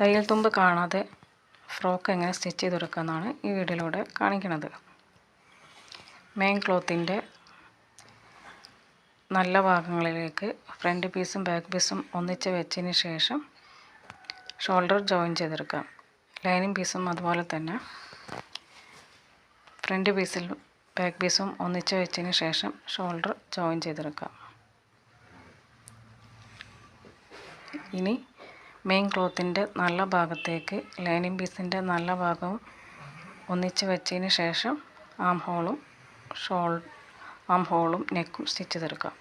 തയ്യൽ തുമ്പ് കാണാതെ ഫ്രോക്ക് എങ്ങനെ സ്റ്റിച്ച് ചെയ്തെടുക്കാമെന്നാണ് ഈ വീഡിയോയിലൂടെ കാണിക്കുന്നത്. മെയിൻ ക്ലോത്തിന്റെ നല്ല ഭാഗങ്ങളിലേക്ക് ഫ്രണ്ട് പീസും ബാക്ക് പീസും ഒന്നിച്ച് വെച്ചതിന് ശേഷം ഷോൾഡർ ജോയിൻ ചെയ്തെടുക്കാം. ലൈനിങ് പീസും അതുപോലെ തന്നെ ഫ്രണ്ട് പീസിൽ ബാക്ക് പീസും ഒന്നിച്ച് വെച്ചതിന് ശേഷം ഷോൾഡർ ജോയിൻ ചെയ്തെടുക്കാം. ഇനി മെയിൻ ക്ലോത്തിന്റെ നല്ല ഭാഗത്തേക്ക് ലൈനിങ് പീസിന്റെ നല്ല ഭാഗവും ഒന്നിച്ച് വെച്ചതിന് ശേഷം ആം ഹോളും ഷോൾ ആം ഹോളും നെക്കും സ്റ്റിച്ച് ചെയ്തെടുക്കാം.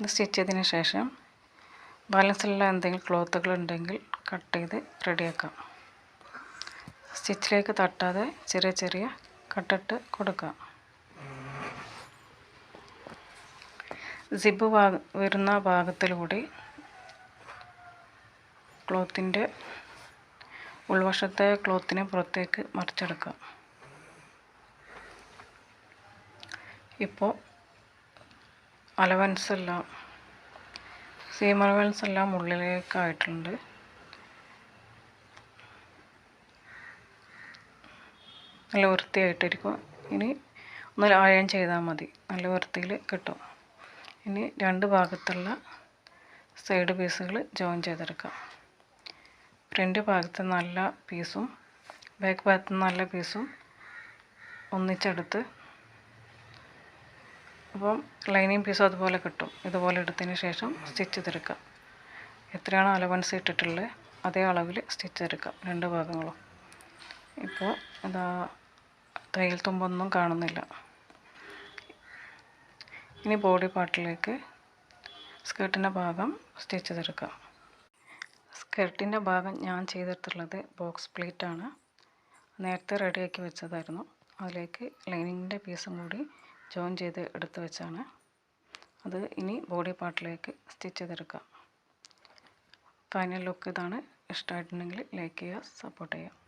ഇത് സ്റ്റിച്ച് ചെയ്തതിന് ശേഷം ബാലൻസിലുള്ള എന്തെങ്കിലും ക്ലോത്തുകൾ ഉണ്ടെങ്കിൽ കട്ട് ചെയ്ത് റെഡിയാക്കാം. സ്റ്റിച്ചിലേക്ക് തട്ടാതെ ചെറിയ ചെറിയ കട്ടിട്ട് കൊടുക്കാം. സിബ് വരുന്ന ഭാഗത്തിലൂടെ ക്ലോത്തിന്റെ ഉൾവശത്തെ ക്ലോത്തിനെ പുറത്തേക്ക് മറിച്ചെടുക്കാം ഇപ്പോൾ അലവൻസ് എല്ലാം സീം അലവൻസ് എല്ലാം ഉള്ളിലേക്കായിട്ടുണ്ട്. നല്ല വൃത്തിയായിട്ടിരിക്കും. ഇനി ഒന്ന് അയൺ ചെയ്താൽ മതി. നല്ല വൃത്തിയിൽ കിട്ടും. ഇനി രണ്ട് ഭാഗത്തുള്ള സൈഡ് പീസുകൾ ജോയിൻ ചെയ്തെടുക്കാം. ഫ്രണ്ട് ഭാഗത്ത് നല്ല പീസും ബാക്ക് ഭാഗത്ത് നല്ല പീസും ഒന്നിച്ചെടുത്ത് അപ്പം ലൈനിങ് പീസും അതുപോലെ കിട്ടും. ഇതുപോലെ എടുത്തതിന് ശേഷം സ്റ്റിച്ച് ചെയ്തെടുക്കാം. എത്രയാണ് അലവൻസ് ഇട്ടിട്ടുള്ളത് അതേ അളവിൽ സ്റ്റിച്ച് ചെയ്തെടുക്കാം രണ്ട് ഭാഗങ്ങളും. ഇപ്പോൾ ഇതാ തയ്യൽ തുമ്പൊന്നും കാണുന്നില്ല. ഇനി ബോഡി പാർട്ടിലേക്ക് സ്കേർട്ടിന്റെ ഭാഗം സ്റ്റിച്ച് ചെയ്തെടുക്കാം. സ്കേർട്ടിന്റെ ഭാഗം ഞാൻ ചെയ്തെടുത്തുള്ളത് ബോക്സ് പ്ലേറ്റാണ്. നേരത്തെ റെഡിയാക്കി വെച്ചതായിരുന്നു. അതിലേക്ക് ലൈനിങ്ങിന്റെ പീസും കൂടി ജോയിൻ ചെയ്ത് എടുത്ത് വെച്ചാണ്. അത് ഇനി ബോഡി പാർട്ടിലേക്ക് സ്റ്റിച്ച് ചെയ്തെടുക്കാം. ഫൈനൽ ലുക്ക് ഇതാണ്. ഇഷ്ടമായിട്ടുണ്ടെങ്കിൽ ലൈക്ക് ചെയ്യുക സപ്പോർട്ട് ചെയ്യുക.